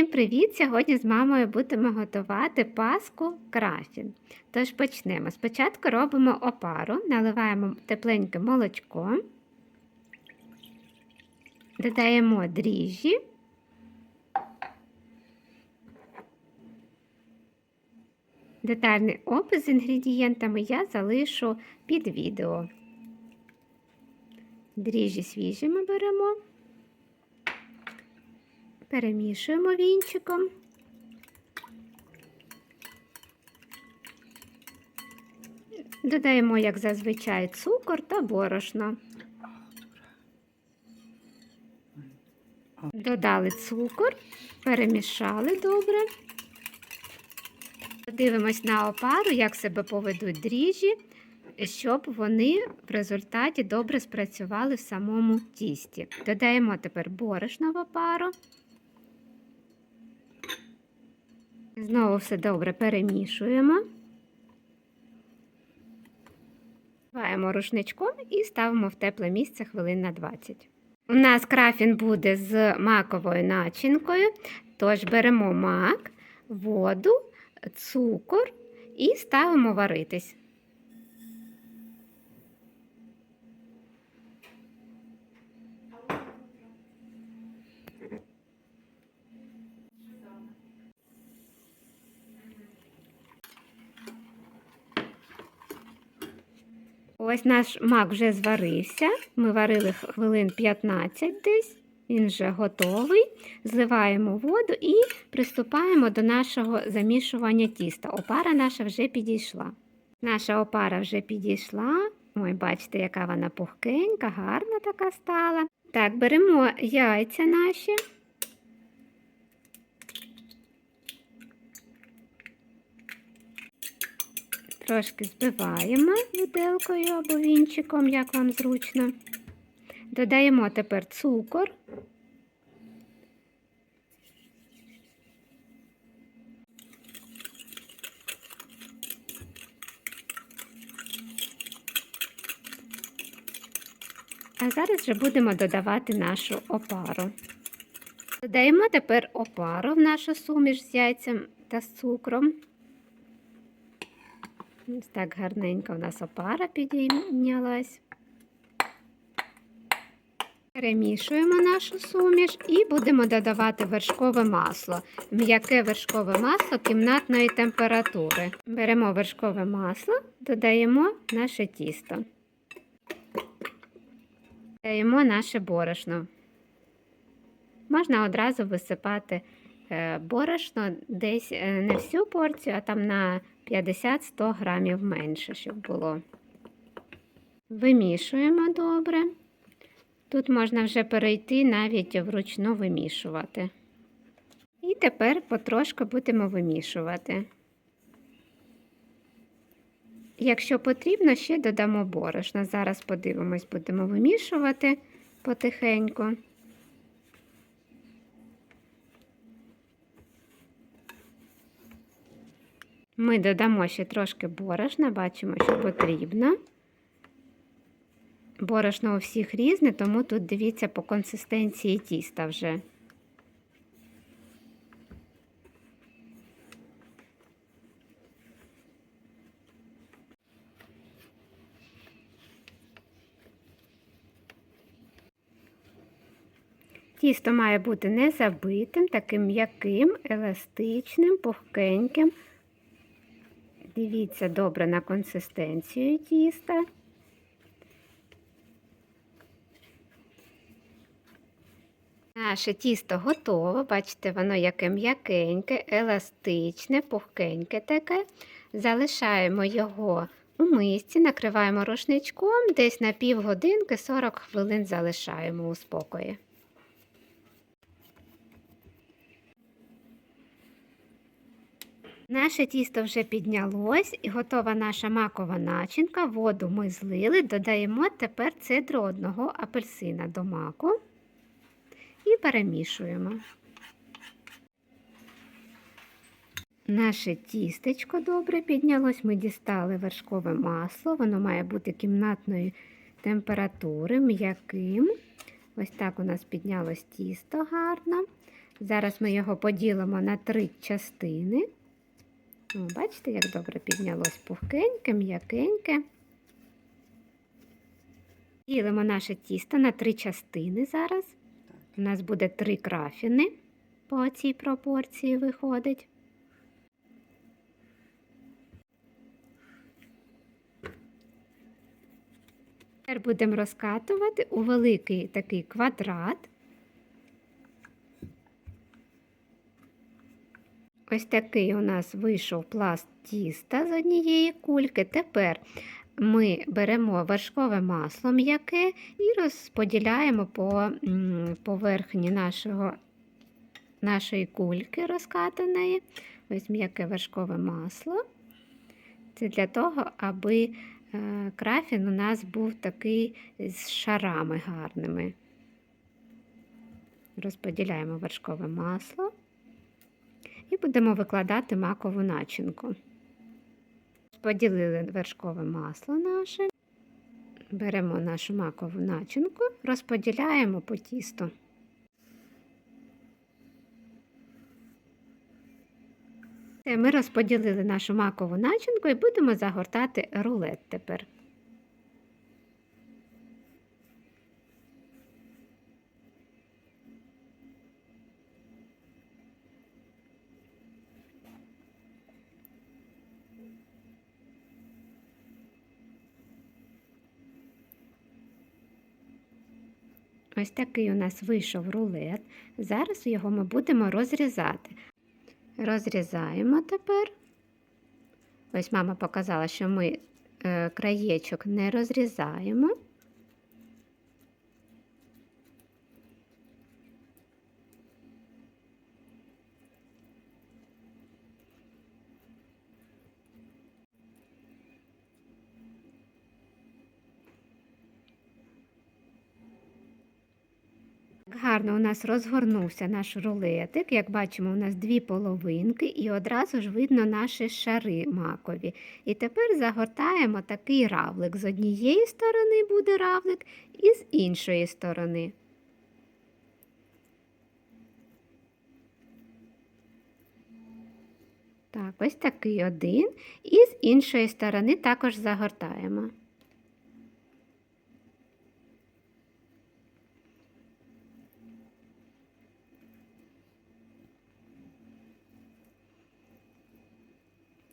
Всім привіт! Сьогодні з мамою будемо готувати паску крафін. Тож почнемо. Спочатку робимо опару, наливаємо тепленьке молочко, додаємо дріжджі, детальний опис з інгредієнтами я залишу під відео. Дріжджі свіжі ми беремо. Перемішуємо вінчиком. Додаємо, як зазвичай, цукор та борошно. Додали цукор, перемішали добре. Дивимось на опару, як себе поведуть дріжджі, щоб вони в результаті добре спрацювали в самому тісті. Додаємо тепер борошно в опару. Знову все добре перемішуємо. Ваємо рушничком і ставимо в тепле місце хвилин на 20. У нас крафін буде з маковою начинкою, тож беремо мак, воду, цукор і ставимо варитись. Ось наш мак вже зварився. Ми варили хвилин 15 десь. Він вже готовий. Зливаємо воду і приступаємо до нашого замішування тіста. Опара наша вже підійшла. Наша опара вже підійшла. Ой, бачите, яка вона пухкенька, гарна така стала. Так, беремо яйця наші. Трошки збиваємо виделкою або вінчиком, як вам зручно. Додаємо тепер цукор. А зараз вже будемо додавати нашу опару. Додаємо тепер опару в нашу суміш з яйцем та з цукром. Ось так гарненько у нас опара підійнялась. Перемішуємо нашу суміш і будемо додавати вершкове масло. М'яке вершкове масло кімнатної температури. Беремо вершкове масло, додаємо наше тісто. Додаємо наше борошно. Можна одразу висипати борошно десь не всю порцію, а там на 50-100 грамів менше, щоб було. Вимішуємо добре. Тут можна вже перейти навіть вручну вимішувати. І тепер потрошку будемо вимішувати. Якщо потрібно, ще додамо борошно. Зараз подивимось, будемо вимішувати потихеньку. Ми додамо ще трошки борошна, бачимо, що потрібно. Борошно у всіх різне, тому тут дивіться по консистенції тіста вже. Тісто має бути не забитим, таким м'яким, еластичним, пухкеньким. Дивіться добре на консистенцію тіста. Наше тісто готове, бачите, воно яке м'якеньке, еластичне, пухкеньке таке. Залишаємо його у мисці, накриваємо рушничком, десь на півгодинки 40 хвилин залишаємо у спокої. Наше тісто вже піднялось і готова наша макова начинка. Воду ми злили, додаємо тепер цедру одного апельсина до маку і перемішуємо. Наше тістечко добре піднялось, ми дістали вершкове масло, воно має бути кімнатної температури, м'яким. Ось так у нас піднялось тісто гарно. Зараз ми його поділимо на три частини. О, бачите, як добре піднялось пухкеньке, м'якеньке. Ділимо наше тісто на три частини зараз. У нас буде три крафіни по цій пропорції виходить. Тепер будемо розкатувати у великий такий квадрат. Ось такий у нас вийшов пласт тіста з однієї кульки. Тепер ми беремо вершкове масло м'яке і розподіляємо по поверхні нашого, нашої кульки розкатаної. Ось м'яке вершкове масло. Це для того, аби е, крафін у нас був такий з шарами гарними. Розподіляємо вершкове масло і будемо викладати макову начинку. Поділили вершкове масло наше, беремо нашу макову начинку, розподіляємо по тісту. Ми розподілили нашу макову начинку і будемо загортати рулет тепер. Ось такий у нас вийшов рулет. Зараз його ми будемо розрізати. Розрізаємо тепер. Ось мама показала, що ми е, краєчок не розрізаємо. Гарно у нас розгорнувся наш рулетик. Як бачимо, у нас дві половинки, і одразу ж видно наші шари макові. І тепер загортаємо такий равлик. З однієї сторони буде равлик, і з іншої сторони. Так, ось такий один. І з іншої сторони також загортаємо.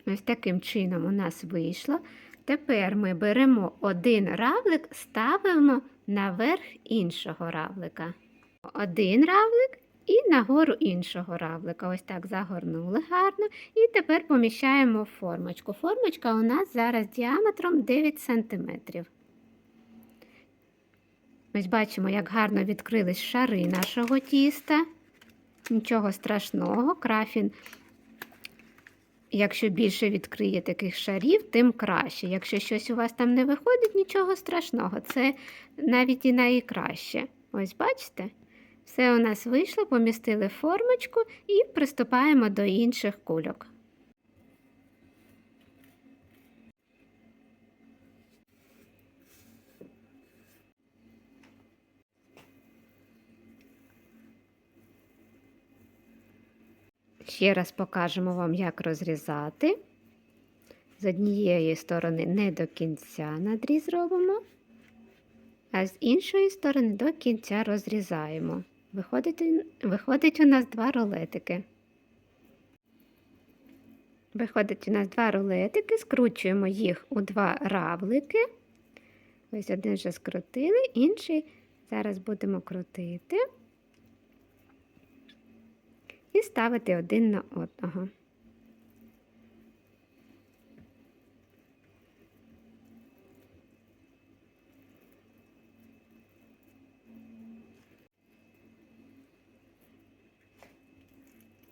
Ось таким чином у нас вийшло. Тепер ми беремо один равлик, ставимо наверх іншого равлика. Один равлик і нагору іншого равлика. Ось так загорнули гарно. І тепер поміщаємо формочку. Формочка у нас зараз діаметром 9 см. Ось бачимо, як гарно відкрились шари нашого тіста. Нічого страшного, крафін Якщо більше відкриє таких шарів, тим краще. Якщо щось у вас там не виходить, нічого страшного. Це навіть і найкраще. Ось бачите? Все у нас вийшло, помістили формочку і приступаємо до інших кульок. Ще раз покажемо вам, як розрізати. З однієї сторони не до кінця надріз робимо, а з іншої сторони до кінця розрізаємо. Виходить, виходить у нас два рулетики. Виходить у нас два рулетики, скручуємо їх у два равлики. Ось один вже скрутили, інший зараз будемо крутити і ставити один на одного.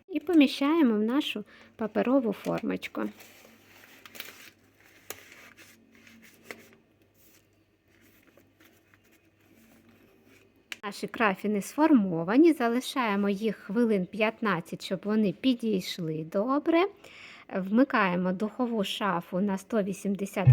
І поміщаємо в нашу паперову формочку. Наші крафіни сформовані, залишаємо їх хвилин 15, щоб вони підійшли добре. Вмикаємо духову шафу на 180